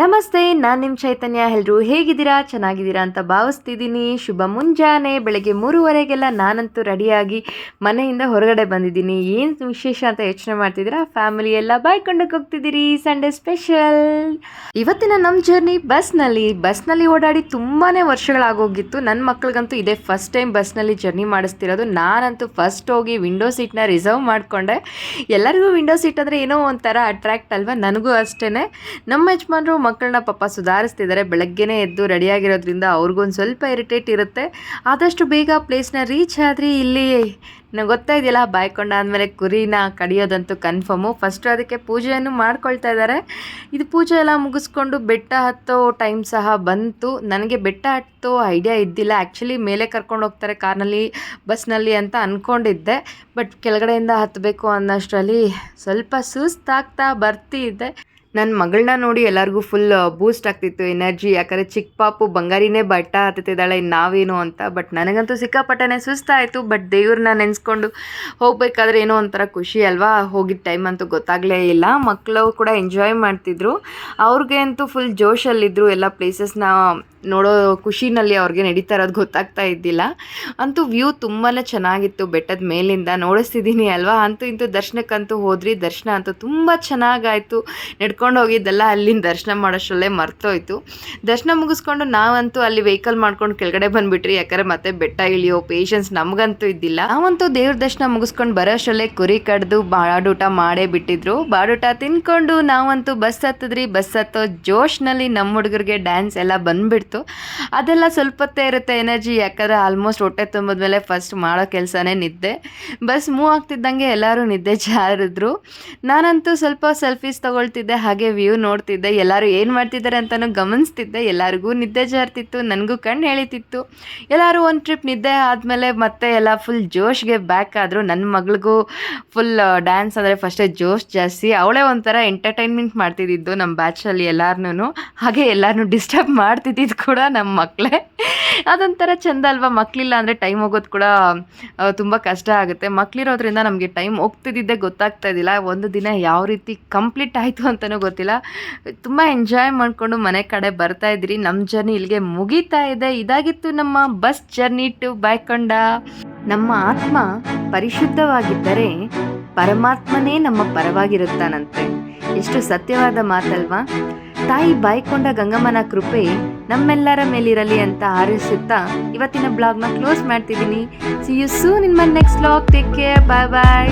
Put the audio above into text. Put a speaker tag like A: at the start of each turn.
A: ನಮಸ್ತೆ, ನಾನು ನಿಮ್ಮ ಚೈತನ್ಯ. ಎಲ್ಲರೂ ಹೇಗಿದ್ದೀರಾ? ಚೆನ್ನಾಗಿದ್ದೀರಾ ಅಂತ ಭಾವಿಸ್ತಿದ್ದೀನಿ. ಶುಭ ಮುಂಜಾನೆ. ಬೆಳಗ್ಗೆ ಮೂರುವರೆಗೆಲ್ಲ ನಾನಂತೂ ರೆಡಿಯಾಗಿ ಮನೆಯಿಂದ ಹೊರಗಡೆ ಬಂದಿದ್ದೀನಿ. ಏನು ವಿಶೇಷ ಅಂತ ಯೋಚನೆ ಮಾಡ್ತಿದ್ದೀರಾ? ಫ್ಯಾಮಿಲಿ ಎಲ್ಲ ಬಾಯ್ಕೊಂಡಕ್ಕೆ ಹೋಗ್ತಿದ್ದೀರಿ. Sunday special. ಇವತ್ತಿನ ನಮ್ಮ ಜರ್ನಿ ಬಸ್ನಲ್ಲಿ. ಬಸ್ನಲ್ಲಿ ಓಡಾಡಿ ತುಂಬಾ ವರ್ಷಗಳಾಗೋಗಿತ್ತು. ನನ್ನ ಮಕ್ಳಿಗಂತೂ ಇದೇ ಫಸ್ಟ್ ಟೈಮ್ ಬಸ್ನಲ್ಲಿ ಜರ್ನಿ ಮಾಡಿಸ್ತಿರೋದು. ನಾನಂತೂ ಫಸ್ಟ್ ಹೋಗಿ ವಿಂಡೋ ಸೀಟ್ನ ರಿಸರ್ವ್ ಮಾಡಿಕೊಂಡೆ. ಎಲ್ಲರಿಗೂ ವಿಂಡೋ ಸೀಟ್ ಅಂದರೆ ಏನೋ ಒಂಥರ ಅಟ್ರಾಕ್ಟ್ ಅಲ್ವಾ? ನನಗೂ ಅಷ್ಟೇ ನಮ್ಮ ಯಜಮಾನ್ರು ಮಕ್ಕಳನ್ನ ಪಾಪ ಸುಧಾರಿಸ್ತಿದ್ದಾರೆ ಬೆಳಗ್ಗೆನೇ ಎದ್ದು ರೆಡಿಯಾಗಿರೋದ್ರಿಂದ ಅವ್ರಿಗೊಂದು ಸ್ವಲ್ಪ ಇರಿಟೇಟ್ ಇರುತ್ತೆ. ಆದಷ್ಟು ಬೇಗ ಪ್ಲೇಸ್ನ ರೀಚ್ ಆದರೆ ಇಲ್ಲಿ. ನಂಗೆ ಗೊತ್ತಾ ಇದೆಯಲ್ಲ ಬಾಯ್ಕೊಂಡಾದ್ಮೇಲೆ ಕುರಿನ ಕಡಿಯೋದಂತೂ ಕನ್ಫರ್ಮು. ಫಸ್ಟು ಅದಕ್ಕೆ ಪೂಜೆಯನ್ನು ಮಾಡ್ಕೊಳ್ತಾ ಇದ್ದಾರೆ ಇದು ಪೂಜೆ ಎಲ್ಲ ಮುಗಿಸ್ಕೊಂಡು ಬೆಟ್ಟ ಹತ್ತೋ ಟೈಮ್ ಸಹ ಬಂತು. ನನಗೆ ಬೆಟ್ಟ ಹತ್ತೋ ಐಡಿಯಾ ಇದ್ದಿಲ್ಲ. ಆ್ಯಕ್ಚುಲಿ ಮೇಲೆ ಕರ್ಕೊಂಡು ಹೋಗ್ತಾರೆ ಕಾರ್ನಲ್ಲಿ, ಬಸ್ನಲ್ಲಿ ಅಂತ ಅಂದ್ಕೊಂಡಿದ್ದೆ ಬಟ್ ಕೆಳಗಡೆಯಿಂದ ಹತ್ತಬೇಕು ಅನ್ನೋಷ್ಟರಲ್ಲಿ ಸ್ವಲ್ಪ ಸುಸ್ತಾಗ್ತಾ ಬರ್ತಿದ್ದೆ ನನ್ನ ಮಗಳನ್ನ ನೋಡಿ ಎಲ್ಲರಿಗೂ ಫುಲ್ ಬೂಸ್ಟ್ ಆಗ್ತಿತ್ತು ಎನರ್ಜಿ ಯಾಕಂದರೆ ಚಿಕ್ಕ ಪಾಪು ಬಂಗಾರಿನೇ ಬಟ್ಟ ಹತ್ತುತ್ತಿದ್ದಾಳೆ, ನಾವೇನು ಅಂತ. ಬಟ್ ನನಗಂತೂ ಸಿಕ್ಕಾಪಟ್ಟೆನೇ ಸುಸ್ತಾಯಿತು. ಬಟ್ ದೇವ್ರನ್ನ ನೆನೆಸ್ಕೊಂಡು ಹೋಗಬೇಕಾದ್ರೆ ಏನೋ ಒಂಥರ ಖುಷಿ ಅಲ್ವಾ? ಹೋಗಿದ್ದ ಟೈಮ್ ಅಂತೂ ಗೊತ್ತಾಗಲೇ ಇಲ್ಲ. ಮಕ್ಕಳು ಕೂಡ ಎಂಜಾಯ್ ಮಾಡ್ತಿದ್ರು. ಅವ್ರಿಗೆ ಅಂತೂ ಫುಲ್ ಜೋಶಲ್ಲಿದ್ದರು ಎಲ್ಲ ಪ್ಲೇಸಸ್ನ ನೋಡೋ ಖುಷಿನಲ್ಲಿ ಅವ್ರಿಗೆ ನಡೀತಾ ಇರೋದು ಗೊತ್ತಾಗ್ತಾ ಇದ್ದಿಲ್ಲ. ಅಂತೂ ವ್ಯೂ ತುಂಬಾ ಚೆನ್ನಾಗಿತ್ತು ಬೆಟ್ಟದ ಮೇಲಿಂದ. ನೋಡಿಸ್ತಿದ್ದೀನಿ ಅಲ್ವಾ? ಅಂತೂ ಇಂತೂ ದರ್ಶನಕ್ಕಂತೂ ಹೋದ್ರಿ. ದರ್ಶನ ಅಂತೂ ತುಂಬ ಚೆನ್ನಾಗಾಯಿತು. ನಡ್ಕೊಂಡು ಹೋಗಿದ್ದೆಲ್ಲ ಅಲ್ಲಿನ ದರ್ಶನ ಮಾಡೋಷ್ಟರಲ್ಲೇ ಮರ್ತೋಯ್ತು. ದರ್ಶನ ಮುಗಿಸ್ಕೊಂಡು ನಾವಂತೂ ಅಲ್ಲಿ ವೆಹಿಕಲ್ ಮಾಡ್ಕೊಂಡು ಕೆಳಗಡೆ ಬಂದುಬಿಟ್ರಿ. ಯಾಕಂದರೆ ಮತ್ತೆ ಬೆಟ್ಟ ಇಳಿಯೋ ಪೇಷನ್ಸ್ ನಮಗಂತೂ ಇದ್ದಿಲ್ಲ. ನಾವಂತೂ ದೇವ್ರ ದರ್ಶನ ಮುಗಿಸ್ಕೊಂಡು ಬರೋಷ್ಟರಲ್ಲೇ ಕುರಿ ಕಡ್ದು ಬಾಡೂಟ ಮಾಡೇ ಬಿಟ್ಟಿದ್ರು. ಬಾಡೂಟ ತಿನ್ಕೊಂಡು ನಾವಂತೂ ಬಸ್ ಹತ್ತಿದ್ರಿ. ಬಸ್ ಹತ್ತೋ ಜೋಶ್ನಲ್ಲಿ ನಮ್ಮ ಹುಡುಗರಿಗೆ ಡ್ಯಾನ್ಸ್ ಎಲ್ಲ ಬಂದ್ಬಿಡ್ತು. ಅದೆಲ್ಲ ಸ್ವಲ್ಪ ಹೊತ್ತೇ ಇರುತ್ತೆ ಎನರ್ಜಿ, ಯಾಕಂದರೆ ಆಲ್ಮೋಸ್ಟ್ ಹೊಟ್ಟೆ ತುಂಬಿದ್ಮೇಲೆ ಫಸ್ಟ್ ಮಾಡೋ ಕೆಲಸನೇ ನಿದ್ದೆ. ಬಸ್ ಮೂವ್ ಆಗ್ತಿದ್ದಂಗೆ ಎಲ್ಲರೂ ನಿದ್ದೆ ಜಾರಿದ್ರು. ನಾನಂತೂ ಸ್ವಲ್ಪ ಸೆಲ್ಫೀಸ್ ತೊಗೊಳ್ತಿದ್ದೆ, ಹಾಗೆ ವ್ಯೂ ನೋಡ್ತಿದ್ದೆ. ಎಲ್ಲರೂ ಏನು ಮಾಡ್ತಿದ್ದಾರೆ ಅಂತಲೂ ಗಮನಿಸ್ತಿದ್ದೆ. ಎಲ್ಲರಿಗೂ ನಿದ್ದೆ ಜಾರ್ತಿತ್ತು, ನನಗೂ ಕಣ್ಣು ಹೇಳಿತಿತ್ತು ಎಲ್ಲರೂ ಒಂದು ಟ್ರಿಪ್ ನಿದ್ದೆ ಆದಮೇಲೆ ಮತ್ತೆ ಎಲ್ಲ ಫುಲ್ ಜೋಶ್ಗೆ ಬ್ಯಾಕ್ ಆದರೂ. ನನ್ನ ಮಗಳಿಗೂ ಫುಲ್ ಡ್ಯಾನ್ಸ್ ಅಂದರೆ ಫಸ್ಟೇ ಜೋಶ್ ಜಾಸ್ತಿ. ಅವಳೇ ಒಂಥರ ಎಂಟರ್ಟೈನ್ಮೆಂಟ್ ಮಾಡ್ತಿದ್ದಿದ್ದು ನಮ್ಮ ಬ್ಯಾಚಲ್ಲಿ ಎಲ್ಲಾರನ್ನೂ. ಹಾಗೆ ಎಲ್ಲರನ್ನೂ ಡಿಸ್ಟರ್ಬ್ ಮಾಡ್ತಿದ್ದಿದ್ದು ಕೂಡ ನಮ್ಮ ಮಕ್ಕಳೇ ಅದೊಂಥರ ಚೆಂದ ಅಲ್ವಾ? ಮಕ್ಕಳಿಲ್ಲ ಅಂದರೆ ಟೈಮ್ ಹೋಗೋದು ಕೂಡ ತುಂಬ ಕಷ್ಟ ಆಗುತ್ತೆ. ಮಕ್ಕಳಿರೋದ್ರಿಂದ ನಮಗೆ ಟೈಮ್ ಹೋಗ್ತಿದ್ದಿದ್ದೇ ಗೊತ್ತಾಗ್ತಾ ಇದ್ದಿಲ್ಲ. ಒಂದು ದಿನ ಯಾವ ರೀತಿ ಕಂಪ್ಲೀಟ್ ಆಯಿತು ಅಂತಲೂ ಗೊತ್ತಿಲ್ಲ. ತುಂಬ ಎಂಜಾಯ್ ಮಾಡಿಕೊಂಡು ಮನೆ ಕಡೆ ಬರ್ತಾ ಇದ್ರಿ ನಮ್ಮ ಜರ್ನಿ ಇಲ್ಲಿಗೆ ಮುಗೀತಾ ಇದೆ. ಇದಾಗಿತ್ತು ನಮ್ಮ ಬಸ್ ಜರ್ನಿ ಟು ಬಾಯ್ಕೊಂಡ ನಮ್ಮ ಆತ್ಮ ಪರಿಶುದ್ಧವಾಗಿದ್ದರೆ ಪರಮಾತ್ಮನೇ ನಮ್ಮ ಪರವಾಗಿರುತ್ತಾನಂತೆ. ಎಷ್ಟು ಸತ್ಯವಾದ ಮಾತಲ್ವಾ? ತಾಯಿ ಬಾಯ್ಕೊಂಡ ಗಂಗಮ್ಮನ ಕೃಪೆ ನಮ್ಮೆಲ್ಲರ ಮೇಲಿರಲಿ ಅಂತ ಹಾರೈಸುತ್ತಾ ಇವತ್ತಿನ ಬ್ಲಾಗ್ನ ಕ್ಲೋಸ್ ಮಾಡ್ತಿದ್ದೀನಿ. See you soon in my next blog take care bye bye